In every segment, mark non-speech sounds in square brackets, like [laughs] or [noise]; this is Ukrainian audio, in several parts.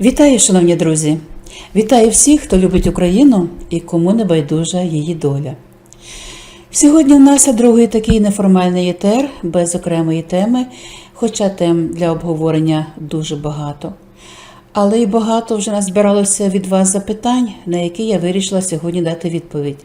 Вітаю, шановні друзі! Вітаю всіх, хто любить Україну і кому не байдужа її доля. Сьогодні в нас другий такий неформальний етер без окремої теми, хоча тем для обговорення дуже багато. Але й багато вже назбиралося від вас запитань, на які я вирішила сьогодні дати відповідь.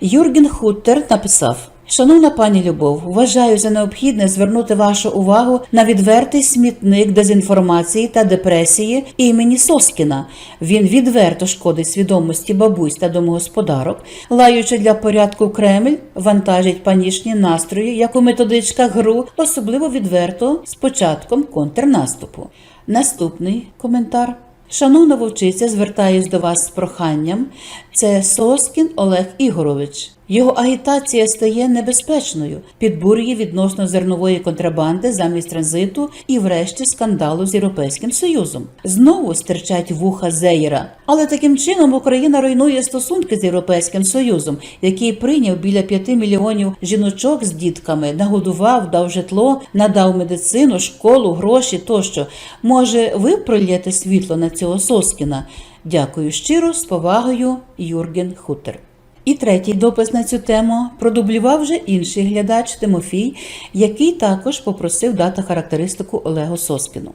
Юрген Хуттер написав: Шановна пані Любов, вважаю за необхідне звернути вашу увагу на відвертий смітник дезінформації та депресії імені Соскіна. Він відверто шкодить свідомості бабусь та домогосподарок, лаючи для порядку Кремль, вантажить панічні настрої, як у методичках гру, особливо відверто з початком контрнаступу. Наступний коментар. Шановна вовчиця, звертаюсь до вас з проханням. Це Соскін Олег Ігорович. Його агітація стає небезпечною, підбурює відносно зернової контрабанди замість транзиту і, врешті, скандалу з Європейським Союзом. Знову стирчать вуха Зеєра. Але таким чином Україна руйнує стосунки з Європейським Союзом, який прийняв біля 5 мільйонів жіночок з дітками, нагодував, дав житло, надав медицину, школу, гроші тощо. Може, ви прольєте світло на цього Соскіна? Дякую щиро, з повагою, Юрген Хутер. І третій допис на цю тему продублював вже інший глядач Тимофій, який також попросив дати характеристику Олегу Соскіну.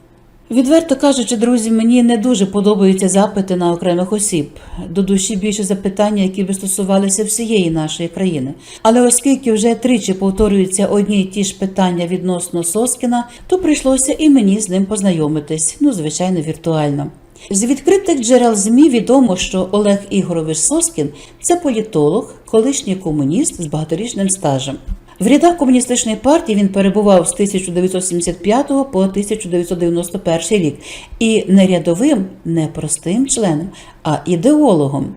Відверто кажучи, друзі, мені не дуже подобаються запити на окремих осіб. До душі більше запитання, які би стосувалися всієї нашої країни. Але оскільки вже тричі повторюються одні й ті ж питання відносно Соскіна, то прийшлося і мені з ним познайомитись, ну звичайно, віртуально. З відкритих джерел ЗМІ відомо, що Олег Ігорович Соскін це політолог, колишній комуніст з багаторічним стажем. В рядах комуністичної партії він перебував з 1975 по 1991 рік і не рядовим, не простим членом, а ідеологом.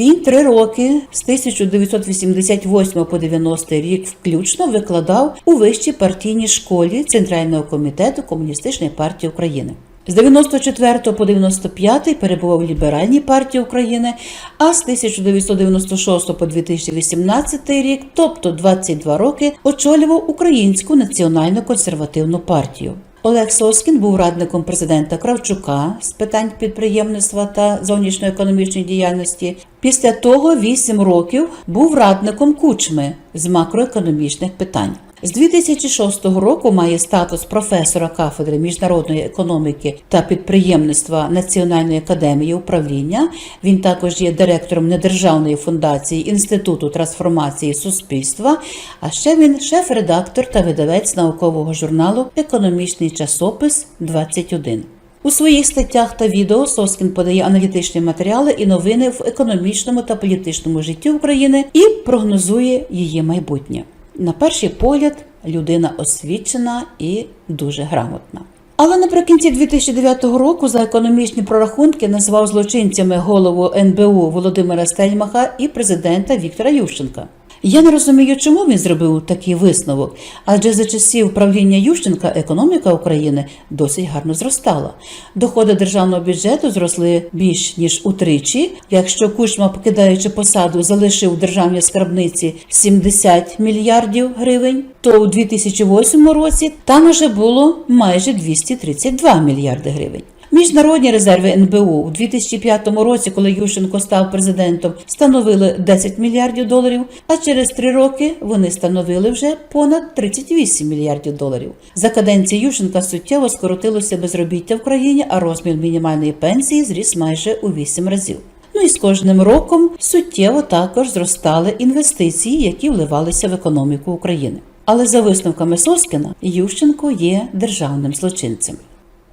Він три роки з 1988 по 90 рік включно викладав у вищій партійній школі Центрального комітету Комуністичної партії України. З 94 по 95 перебував в Ліберальній партії України, а з 1996 по 2018 рік, тобто 22 роки, очолював Українську національну консервативну партію. Олег Соскін був радником президента Кравчука з питань підприємництва та зовнішньоекономічної діяльності. Після того 8 років був радником Кучми з макроекономічних питань. З 2006 року має статус професора кафедри міжнародної економіки та підприємництва Національної академії управління. Він також є директором недержавної фундації Інституту трансформації суспільства. А ще він шеф-редактор та видавець наукового журналу Економічний часопис 21 у своїх статтях та відео Соскін подає аналітичні матеріали і новини в економічному та політичному житті України і прогнозує її майбутнє. На перший погляд, людина освічена і дуже грамотна. Але наприкінці 2009 року за економічні прорахунки назвав злочинцями голову НБУ Володимира Стельмаха і президента Віктора Ющенка. Я не розумію, чому він зробив такий висновок, адже за часів правління Ющенка економіка України досить гарно зростала. Доходи державного бюджету зросли більш ніж утричі. Якщо Кучма, покидаючи посаду, залишив державній скарбниці 70 мільярдів гривень, то у 2008 році там уже було майже 232 мільярди гривень. Міжнародні резерви НБУ у 2005 році, коли Ющенко став президентом, становили 10 мільярдів доларів, а через три роки вони становили вже понад 38 мільярдів доларів. За каденції Ющенка суттєво скоротилося безробіття в країні, а розмір мінімальної пенсії зріс майже у 8 разів. Ну і з кожним роком суттєво також зростали інвестиції, які вливалися в економіку України. Але за висновками Соскіна, Ющенко є державним злочинцем.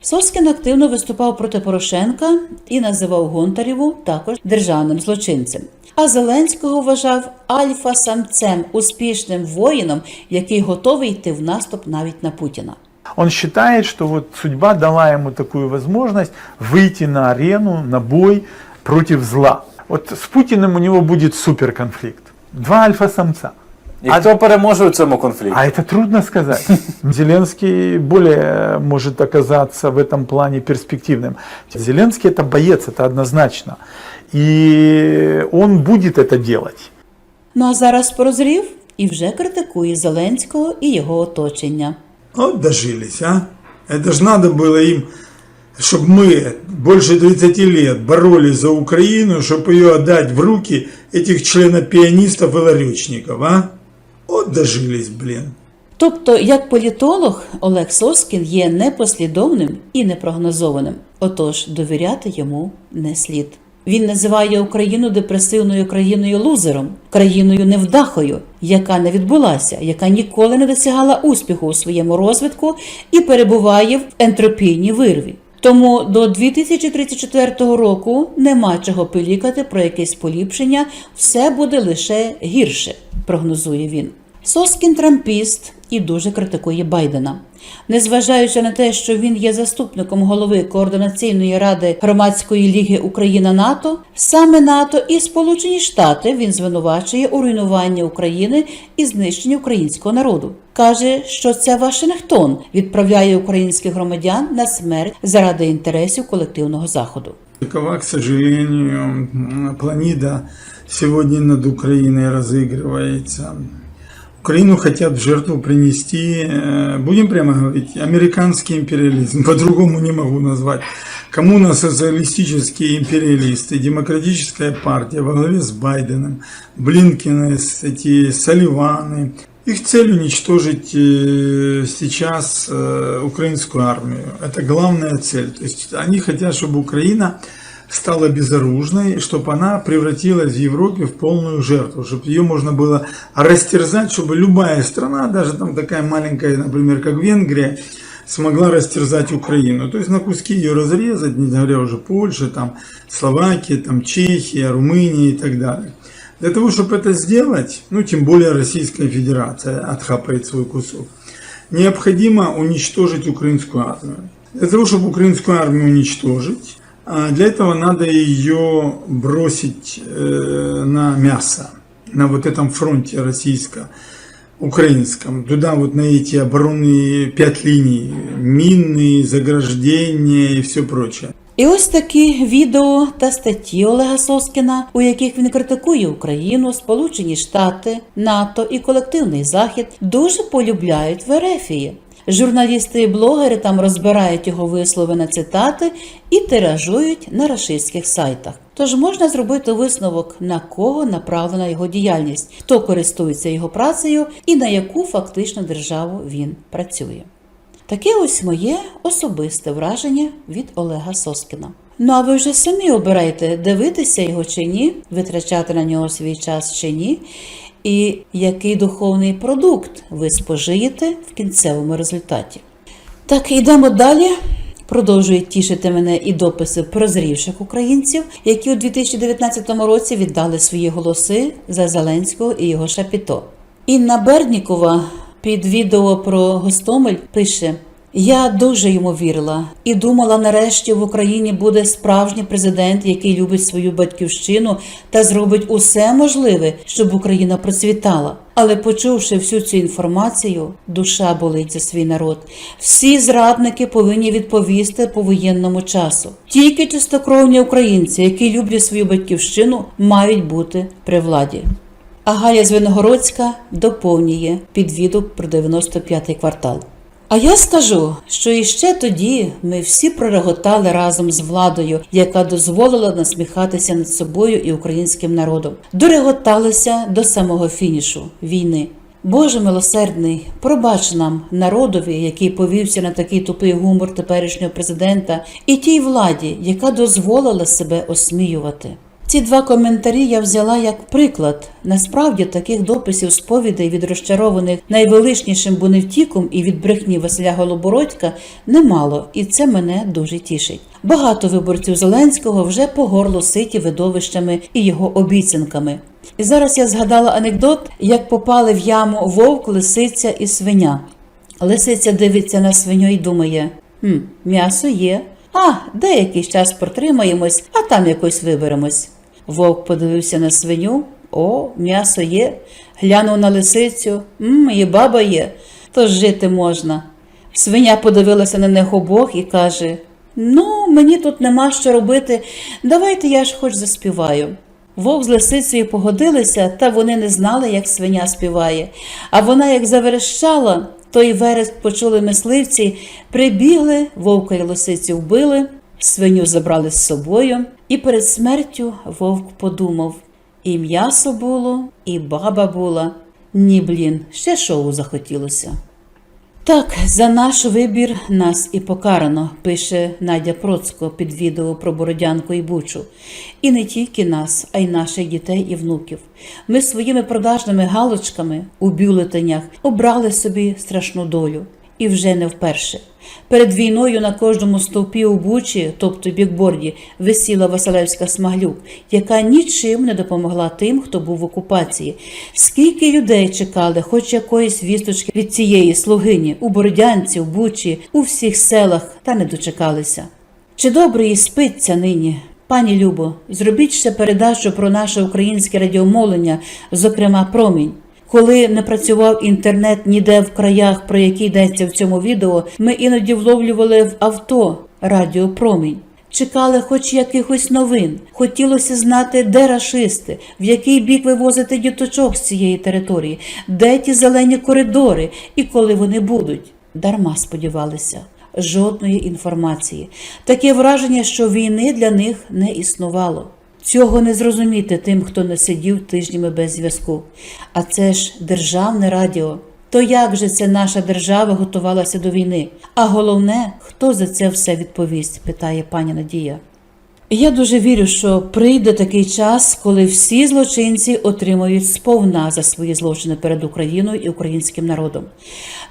Соскін активно виступав проти Порошенка і називав Гонтарєву також державним злочинцем. А Зеленського вважав альфа-самцем, успішним воїном, який готовий йти в наступ навіть на Путіна. Он считает, что вот судьба дала ему такую возможность выйти на арену, на бой против зла. Вот с Путиным у него будет суперконфликт. Два альфа-самца. І хто переможе у цьому конфлікті? А это трудно сказать. [laughs] Зеленский более может оказаться в этом плане перспективным. Зеленский это боец, это однозначно. И он будет это делать. Ну а зараз прозрів і вже критикує Зеленського і його оточення. Вот дожились, а. Это ж надо было им чтобы мы больше 30 лет боролись за Украину, чтобы ее отдать в руки этих членопионистов и ларечников, а? Вот дожились, блин. Тобто, як політолог, Олег Соскін є непослідовним і непрогнозованим, отож довіряти йому не слід. Він називає Україну депресивною країною лузером, країною невдахою, яка не відбулася, яка ніколи не досягала успіху у своєму розвитку і перебуває в ентропійній вирві. Тому до 2034 року нема чого пилікати про якесь поліпшення, все буде лише гірше, прогнозує він. Соскін трампіст і дуже критикує Байдена. Незважаючи на те, що він є заступником голови координаційної ради громадської ліги Україна НАТО, саме НАТО і Сполучені Штати він звинувачує у руйнуванні України і знищенні українського народу. каже, що це Вашингтон відправляє українських громадян на смерть заради інтересів колективного заходу. Такова, к сожалению, планида сегодня над Украиной разыгрывается. Украину хотят в жертву принести, э, будем прямо говорить, американский империализм, [laughs] по-другому не могу назвать. Коммуно-социалистические империалисты, демократическая партия во главе с Байденом, Блинкины, с- эти Салливаны. Их цель уничтожить э, сейчас э, украинскую армию. Это главная цель. То есть они хотят, чтобы Украина стала безоружной, чтобы она превратилась в Европе в полную жертву, чтобы ее можно было растерзать, чтобы любая страна, даже там такая маленькая, например, как Венгрия, смогла растерзать Украину. То есть на куски ее разрезать, не говоря уже Польша, там, Словакия, там, Чехия, Румыния и так далее. Для того, чтобы это сделать, ну, тем более Российская Федерация отхапает свой кусок, необходимо уничтожить украинскую армию. Для того, чтобы украинскую армию уничтожить, для этого надо ее бросить э, на мясо, на вот этом фронте российско-украинском. Туда вот на эти оборонные пять линий, мины, заграждения и все прочее. І ось такі відео та статті Олега Соскіна, у яких він критикує Україну, Сполучені Штати, НАТО і колективний Захід, дуже полюбляють в Ерефії. Журналісти і блогери там розбирають його вислови на цитати і тиражують на рашистських сайтах. Тож можна зробити висновок, на кого направлена його діяльність, хто користується його працею і на яку фактично державу він працює. Таке ось моє особисте враження від Олега Соскіна. Ну а ви вже самі обирайте, дивитися його чи ні, витрачати на нього свій час чи ні, і який духовний продукт ви спожиєте в кінцевому результаті. Так, йдемо далі. Продовжують тішити мене і дописи прозрівших українців, які у 2019 році віддали свої голоси за Зеленського і його шапіто. Інна Бернікова під відео про Гостомель пише: Я дуже йому вірила і думала, нарешті в Україні буде справжній президент, який любить свою батьківщину та зробить усе можливе, щоб Україна процвітала. Але почувши всю цю інформацію, душа болить за свій народ. Всі зрадники повинні відповісти по воєнному часу. Тільки чистокровні українці, які люблять свою батьківщину, мають бути при владі. А Галя Звенигородська доповнює підвідок про 95-й квартал. А я скажу, що іще тоді ми всі прореготали разом з владою, яка дозволила насміхатися над собою і українським народом. Дореготалися до самого фінішу війни. Боже милосердний, пробач нам, народові, який повівся на такий тупий гумор теперішнього президента, і тій владі, яка дозволила себе осміювати. Ці два коментарі я взяла як приклад. Насправді таких дописів сповідей від розчарованих найвеличнішим буневтіком і від брехні Василя Голобородька немало, і це мене дуже тішить. Багато виборців Зеленського вже по горло ситі видовищами і його обіцянками. І зараз я згадала анекдот, як попали в яму вовк, лисиця і свиня. Лисиця дивиться на свиню і думає: хм, м'ясо є. А, деякий час протримаємось, а там якось виберемось. Вовк подивився на свиню. О, м'ясо є. Глянув на лисицю. М, і баба є, то жити можна. Свиня подивилася на них обох і каже: Ну, мені тут нема що робити, давайте я ж хоч заспіваю. Вовк з лисицею погодилися, та вони не знали, як свиня співає. А вона як заверещала, Той вереск почули мисливці, прибігли, вовка й лисицю вбили, свиню забрали з собою, і перед смертю вовк подумав: і м'ясо було, і баба була. Ні, блін, ще шоу захотілося. Так, за наш вибір нас і покарано, пише Надя Процько під відео про Бородянку і Бучу. І не тільки нас, а й наших дітей і внуків. Ми своїми продажними галочками у бюлетенях обрали собі страшну долю. І вже не вперше. Перед війною на кожному стовпі у Бучі, тобто бікборді, висіла Василевська Смаглюк, яка нічим не допомогла тим, хто був в окупації. Скільки людей чекали, хоч якоїсь вісточки від цієї слугині у Бородянці, у Бучі, у всіх селах, та не дочекалися. Чи добре їй спиться нині? Пані Любо, зробіть ще передачу про наше українське радіомовлення, зокрема промінь. Коли не працював інтернет ніде в краях, про які йдеться в цьому відео, ми іноді вловлювали в авто радіопромінь. Чекали хоч якихось новин. Хотілося знати, де рашисти, в який бік вивозити діточок з цієї території, де ті зелені коридори і коли вони будуть. Дарма сподівалися. Жодної інформації. Таке враження, що війни для них не існувало. Цього не зрозуміти тим, хто не сидів тижнями без зв'язку. А це ж державне радіо. То як же це наша держава готувалася до війни? А головне, хто за це все відповість? питає пані Надія. Я дуже вірю, що прийде такий час, коли всі злочинці отримають сповна за свої злочини перед Україною і українським народом.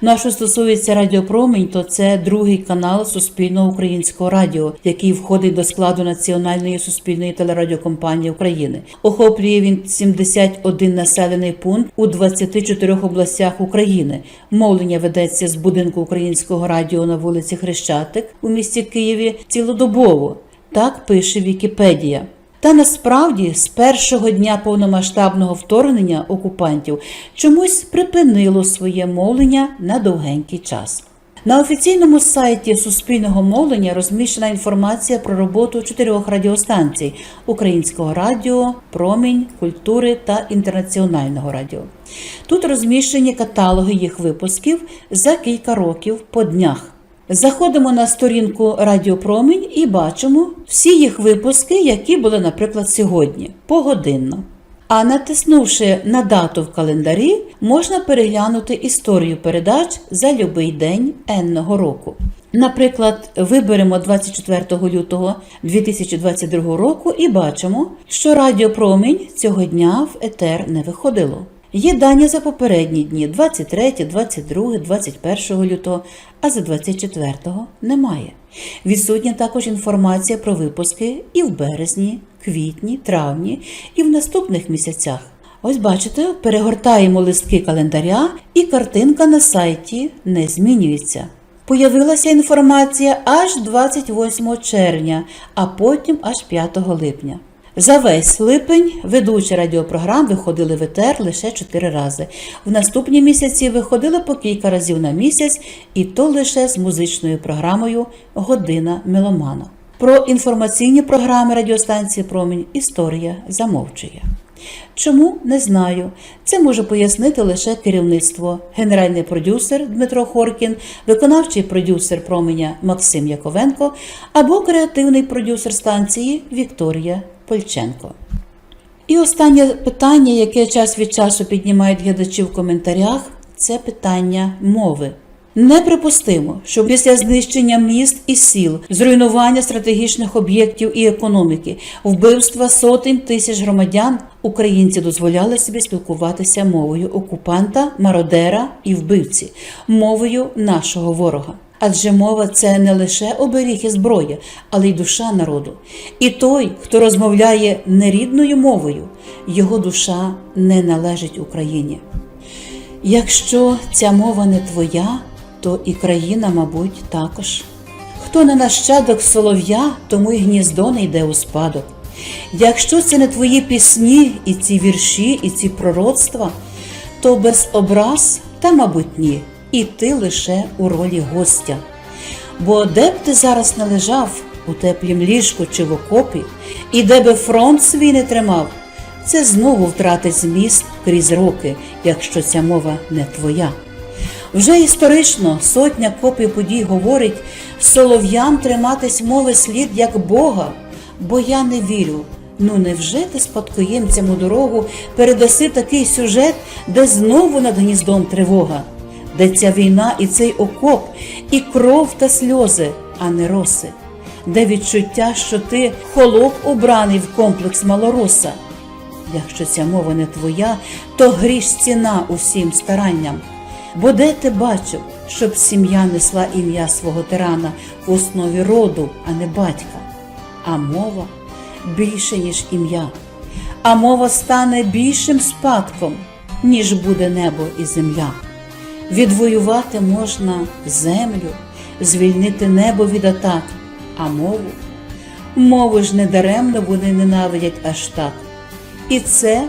Ну а що стосується Радіопромінь, то це другий канал Суспільного українського радіо, який входить до складу Національної суспільної телерадіокомпанії України. Охоплює він 71 населений пункт у 24 областях України. Мовлення ведеться з будинку українського радіо на вулиці Хрещатик у місті Києві цілодобово. Так пише Вікіпедія. Та насправді з першого дня повномасштабного вторгнення окупантів чомусь припинило своє мовлення на довгенький час. На офіційному сайті Суспільного мовлення розміщена інформація про роботу чотирьох радіостанцій Українського радіо, Промінь, культури та інтернаціонального радіо. Тут розміщені каталоги їх випусків за кілька років по днях. Заходимо на сторінку Радіопромінь і бачимо всі їх випуски, які були, наприклад, сьогодні, погодинно. А натиснувши на дату в календарі, можна переглянути історію передач за любий день енного року. Наприклад, виберемо 24 лютого 2022 року і бачимо, що Радіопромінь цього дня в етер не виходило. Є дані за попередні дні 23, 22, 21 лютого, а за 24-го немає. Відсутня також інформація про випуски і в березні, квітні, травні і в наступних місяцях. Ось бачите, перегортаємо листки календаря, і картинка на сайті не змінюється. Появилася інформація аж 28 червня, а потім аж 5 липня. За весь липень ведучі радіопрограм виходили в етер лише 4 рази. В наступні місяці виходили по кілька разів на місяць, і то лише з музичною програмою Година меломана. Про інформаційні програми радіостанції Промінь історія замовчує. Чому не знаю. Це може пояснити лише керівництво, генеральний продюсер Дмитро Хоркін, виконавчий продюсер променя Максим Яковенко або креативний продюсер станції Вікторія Польченко. І останнє питання, яке час від часу піднімають глядачі в коментарях, це питання мови. Неприпустимо, що після знищення міст і сіл, зруйнування стратегічних об'єктів і економіки, вбивства сотень тисяч громадян, українці дозволяли собі спілкуватися мовою окупанта, мародера і вбивці, мовою нашого ворога. Адже мова це не лише оберіг і зброя, але й душа народу. І той, хто розмовляє нерідною мовою, його душа не належить Україні. Якщо ця мова не твоя, то і країна, мабуть, також. Хто не нащадок солов'я, тому й гніздо не йде у спадок. Якщо це не твої пісні, і ці вірші, і ці пророцтва, то без образ, та, мабуть, ні, і ти лише у ролі гостя. Бо де б ти зараз не лежав у теплім ліжку чи в окопі, і де би фронт свій не тримав, це знову втратить зміст крізь роки, якщо ця мова не твоя. Вже історично сотня копій подій говорить солов'ям триматись мови слід як Бога, бо я не вірю. Ну невже ти спадкоємцям у дорогу передаси такий сюжет, де знову над гніздом тривога, де ця війна і цей окоп, і кров та сльози, а не роси, де відчуття, що ти холоп обраний в комплекс малороса. Якщо ця мова не твоя, то гріш ціна усім старанням. Бо де ти бачив, щоб сім'я несла ім'я свого тирана в основі роду, а не батька? А мова більше, ніж ім'я. А мова стане більшим спадком, ніж буде небо і земля. Відвоювати можна землю, звільнити небо від атак, а мову. Мову ж недаремно вони ненавидять аж так. І це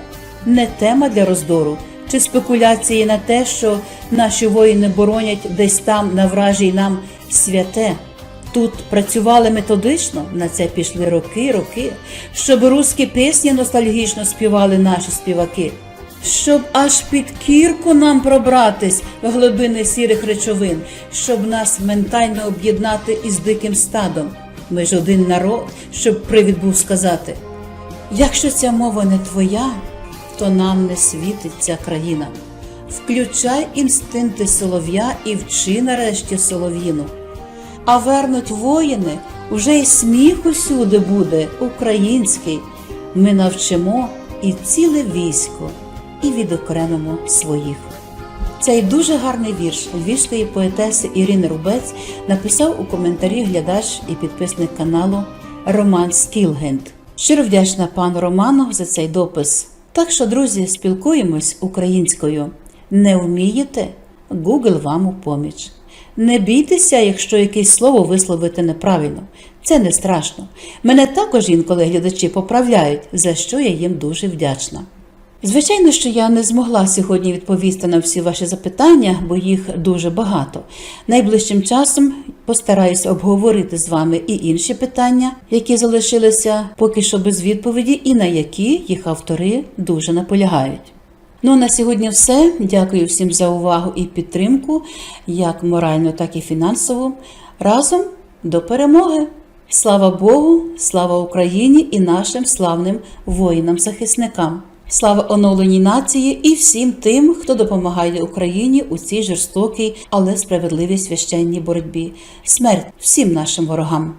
не тема для роздору чи спекуляції на те, що наші воїни боронять десь там на вражій нам святе. Тут працювали методично, на це пішли роки, роки, щоб русські пісні ностальгічно співали наші співаки, щоб аж під кірку нам пробратись в глибини сірих речовин, щоб нас ментально об'єднати із диким стадом. Ми ж один народ, щоб привід був сказати. Якщо ця мова не твоя, то нам не світить ця країна. Включай інстинкти солов'я і вчи нарешті солов'їну. А вернуть воїни, уже й сміх усюди буде український. Ми навчимо і ціле військо, і відокремимо своїх. Цей дуже гарний вірш львівської поетеси Ірини Рубець написав у коментарі глядач і підписник каналу Роман Скілгенд. Щиро вдячна пану Роману за цей допис. Так що, друзі, спілкуємось українською. Не вмієте? Google вам у поміч. Не бійтеся, якщо якесь слово висловити неправильно. Це не страшно. Мене також інколи глядачі поправляють, за що я їм дуже вдячна. Звичайно, що я не змогла сьогодні відповісти на всі ваші запитання, бо їх дуже багато. Найближчим часом постараюся обговорити з вами і інші питання, які залишилися поки що без відповіді, і на які їх автори дуже наполягають. Ну, на сьогодні все. Дякую всім за увагу і підтримку, як морально, так і фінансово. Разом до перемоги! Слава Богу, слава Україні і нашим славним воїнам-захисникам! Слава оновленій нації і всім тим, хто допомагає Україні у цій жорстокій, але справедливій священній боротьбі. Смерть всім нашим ворогам!